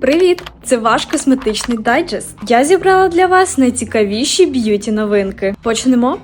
Привіт! Це ваш косметичний дайджест. Я зібрала для вас найцікавіші б'юті новинки. Почнемо.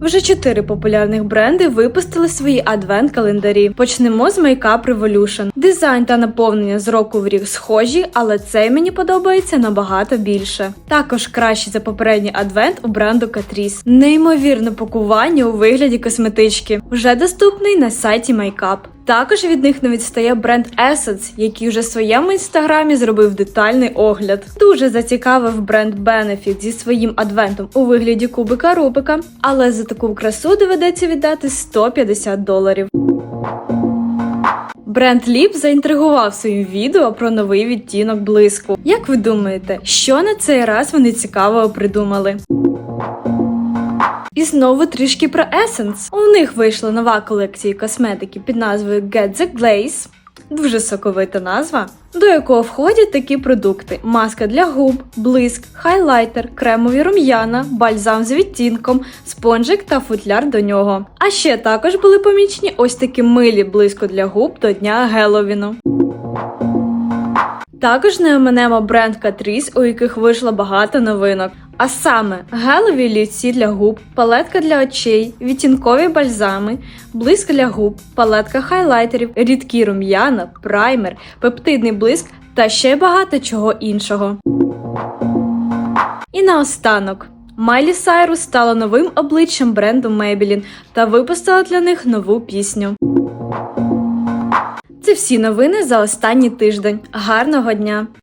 Вже чотири популярних бренди випустили свої адвент-календарі. Почнемо з Makeup Revolution. Дизайн та наповнення з року в рік схожі, але цей мені подобається набагато більше. Також кращий за попередній адвент у бренду Catrice. Неймовірне пакування у вигляді косметички. Вже доступний на сайті Makeup. Також від них не відстає бренд Essence, який вже в своєму інстаграмі зробив детальний огляд. Дуже зацікавив бренд Benefit зі своїм адвентом у вигляді кубика Рубика, але за таку красу доведеться віддати 150 доларів. Бренд Ліп заінтригував своїм відео про новий відтінок блиску. Як ви думаєте, що на цей раз вони цікавого придумали? І знову трішки про Essence. У них вийшла нова колекція косметики під назвою Get the Glaze. Дуже соковита назва, до якого входять такі продукти: маска для губ, блиск, хайлайтер, кремові рум'яна, бальзам з відтінком, спонжик та футляр до нього. А ще також були помічені ось такі милі блиско для губ до дня Геловіну. Також не оминемо бренд Catrice, у яких вийшло багато новинок. А саме гелові лівці для губ, палетка для очей, відтінкові бальзами, блиск для губ, палетка хайлайтерів, рідкі рум'яна, праймер, пептидний блиск та ще багато чого іншого. І наостанок. Майлі Сайрус стала новим обличчям бренду Maybelline та випустила для них нову пісню. Це всі новини за останній тиждень. Гарного дня!